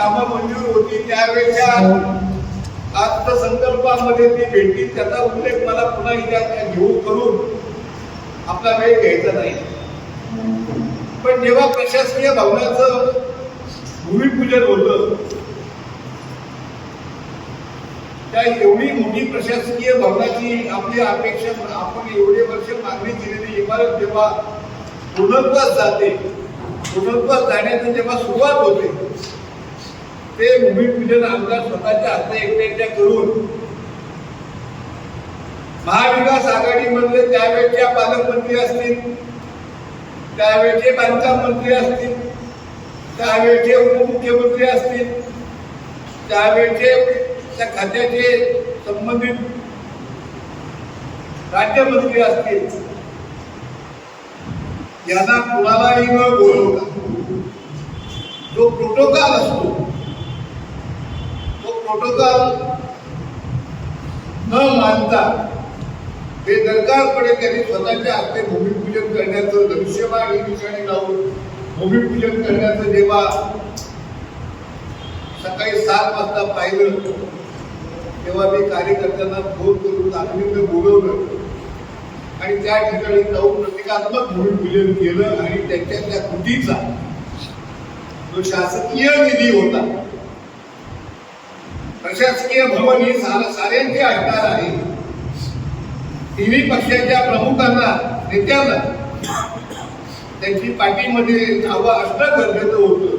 कामं मंजूर होती त्यावेळेच्या अर्थसंकल्पामध्ये ती भेटली. त्याचा उल्लेख मला पुन्हा इथे घेऊन करून आपला वेळ घ्यायचा नाही. पण जेव्हा प्रशासकीय भवनाचं भूमिपूजन होतं त्या एवढी मोठी प्रशासकीय भवनाची आपली अपेक्षा आपण एवढे वर्ष मागणी केलेली इमारत जेव्हा पूर्णत्वास जाते पूर्णत्वास जाण्याची जेव्हा सुरुवात होते ते भूमिपूजन आमदार स्वतःच्या हाते एकट्याच्या करून महाविकास आघाडीमधले त्यावेळेच्या पालकमंत्री असतील त्यावेळेचे बांधकाम मंत्री असतील त्यावेळेचे उपमुख्यमंत्री असतील त्यावेळेचे त्या खात्याचे संबंधित राज्यमंत्री असतील यांना कुणालाही न बोलवता जो प्रोटोकॉल असतो प्रोटोकॉल न मानता बेदरकारपणे त्यांनी स्वतःच्या हस्ते भूमिपूजन करण्याचं दृश्यमान ही ठिकाणी लावून भूमिपूजन करण्याचं जेव्हा सकाळी सात वाजता पाहिलं तेव्हा मी कार्यकर्त्यांना फोन करून तातडीनं बोलवलं. आणि त्या ठिकाणी जाऊन प्रतिकात्मक भूमिपूजन केलं आणि त्यांच्या त्या कृतीचा जो शासकीय निधी होता प्रशासकीय भवन ही साऱ्यांची असणार आहे. तिन्ही पक्षाच्या प्रमुखांना नेत्यांना त्यांची पाठीमध्ये नावं असणं गरजेचं होतं.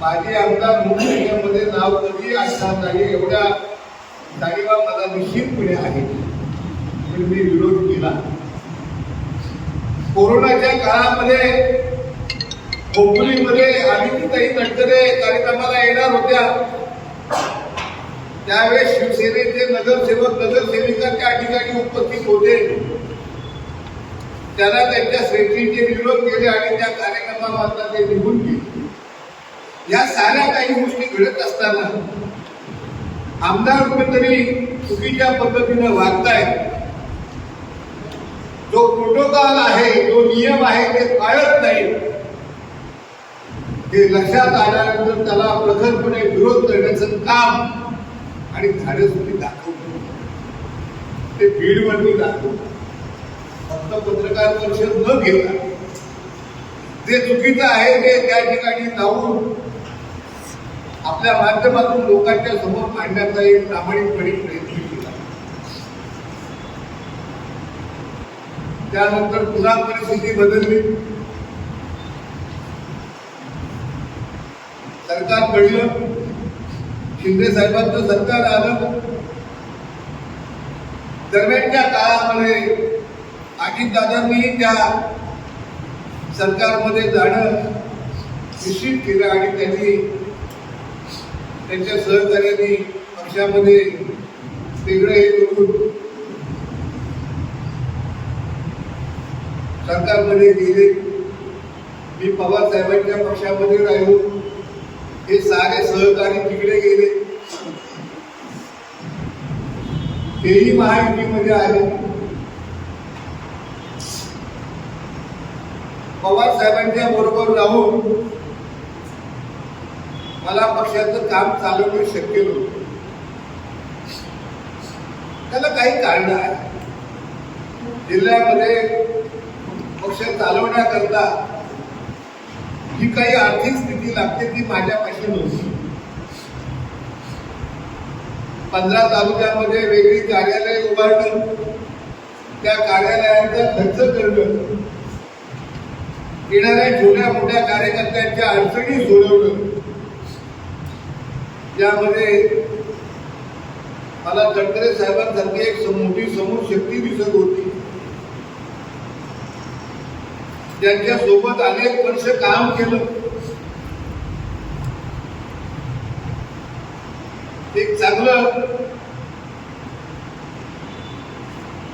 माझे आमदार मुख्यमध्ये नाव कधी असणार नाही एवढ्या जाणीवा मला निश्चितपणे आहे. पण मी विरोध केला. कोरोनाच्या काळामध्ये खोपोलीमध्ये आदित्यताई तटकरे कार्यक्रमाला येणार होत्या. त्यावेळेस शिवसेनेचे नगरसेवक नगरसेविका त्या ठिकाणी उपस्थित होते त्यांना त्यांच्या श्रेष्ठीचे विरोध केले आणि त्या कार्यक्रमामधला ते निघून गेले. या साऱ्या काही गोष्टी घडत असताना आमदार कुठेतरी चुकीच्या पद्धतीने वागतायत. जो प्रोटोकॉल आहे जो नियम आहे ते पाळत नाही हे लक्षात आल्यानंतर त्याला प्रखरपणे विरोध करण्याचं काम आणि झाडे सुद्धा दाखवतो. ते बीडवरती दाखवतो. फक्त पत्रकार परिषद न घेता. जे चुकीचं आहे ते त्या ठिकाणी जाऊन आपल्या माध्यमातून लोकांच्या समोर मांडण्याचा एक प्रामाणिकपणे प्रयत्न केला. त्यानंतर पुन्हा परिस्थिती बदलली. सरकार कळलं शिंदे साहेबांचं सरकार आलं. दरम्यानच्या काळामध्ये अजितदादांनी त्या सरकारमध्ये जाणं निश्चित केलं आणि त्यांनी त्यांच्या सहकार्याने पक्षामध्ये वेगळं हे करून सरकारमध्ये गेले. मी पवार साहेबांच्या पक्षामध्ये राहिलो. हे सारे सहकारी तिकडे गेले. तेही महायुतीमध्ये आले. पवार साहेबांच्या बरोबर राहून मला पक्षाचं काम चालवणे शक्य नव्हतं. त्याला काही कारण आहे. जिल्ह्यामध्ये पक्ष चालवण्याकरता जी काही आर्थिक स्थिती लागते ती माझ्यापाशी नव्हती. पंधरा तालुक्यामध्ये वेगळी कार्यालय उभारणं त्या कार्यालयाचा खर्च करणं येणाऱ्या छोट्या मोठ्या कार्यकर्त्यांच्या अडचणी सोडवणं त्यामध्ये मला तटकरे साहेबांसारखी एक सम- मोठी समोर शक्ती दिसत होती. त्यांच्यासोबत अनेक वर्ष काम केलं. एक चांगलं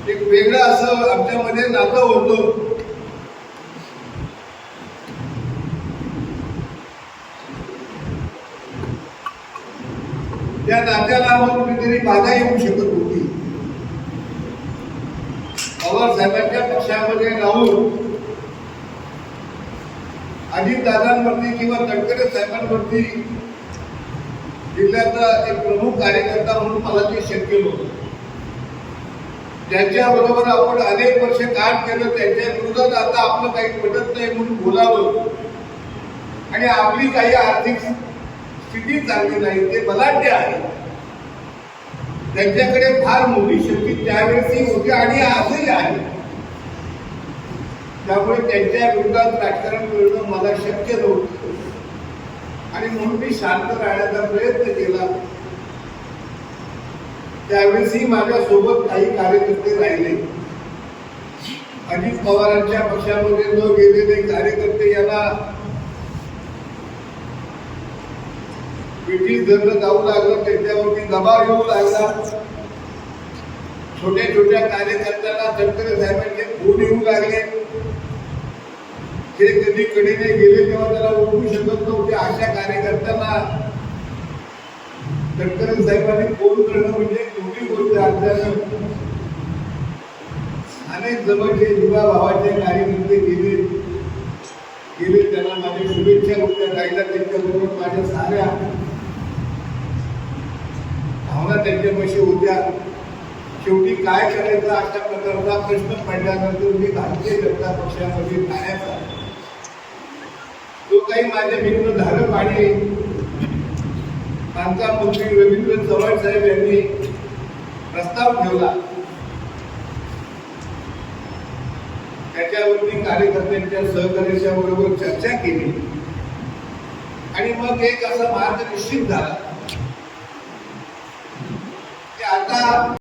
एक वेगळं असं आमच्यामध्ये नातं होतं. त्या नात्याला मग कुठेतरी बाधा येऊ शकत होती. पवार साहेबांच्या पक्षामध्ये राहून अजित दादांवरती किंवा तटकरे साहेबांवरती जिल्ह्याचा एक प्रमुख कार्यकर्ता म्हणून मला ते शक्य नव्हतं. ज्यांच्या बरोबर आपण अनेक वर्ष काम केलं त्यांच्या विरोधात आता आपलं काही पटत नाही म्हणून बोलावं. आणि आपली काही आर्थिक स्थिती चांगली नाही ते बलाढ्य आहे. त्यांच्याकडे फार मोठी शक्ती त्यावेळेसही होती आणि आजही आहे. त्यामुळे त्यांच्या विरोधात राजकारण करणं मला शक्य नव्हतं. आणि म्हणून मी शांत राहण्याचा प्रयत्न केला. त्यावेळेसही माझ्या सोबत काही कार्यकर्ते राहिले. अजित पवारांच्या पक्षामध्ये न गेलेले कार्यकर्ते याला ब्रिटिश धरणं जाऊ लागलं त्यांच्यावरती दबाव येऊ लागला. छोट्या छोट्या कार्यकर्त्यांना तटकरे साहेबांचे फोन येऊ लागले. ते कधी कडीने गेले तेव्हा त्याला ओळखू शकत नव्हते अशा कार्यकर्त्यांना. तटकरे साहेबांनी फोन करणं म्हणजे मोठी गोष्ट असल्यानं अनेक जवळचे युवा भावाचे कार्यकर्ते गेले. गेले त्यांना माझ्या शुभेच्छा होत्या राहिल्या त्यांच्याबरोबर माझ्या साऱ्या. भावना त्यांच्यापाशी होत्या. शेवटी काय करायचं अशा प्रकारचा प्रश्न पडल्यानंतर मी भारतीय जनता पक्षामध्ये जाण्याचा जो काही माझ्या मित्र धारक पाणी बांधकाम मंत्री रवींद्र चव्हाण साहेब यांनी प्रस्ताव ठेवला. त्याच्यावरती कार्यकर्त्यांच्या सहकार्याच्या बरोबर चर्चा केली. आणि मग एक असा मार्ग निश्चित झाला. की आता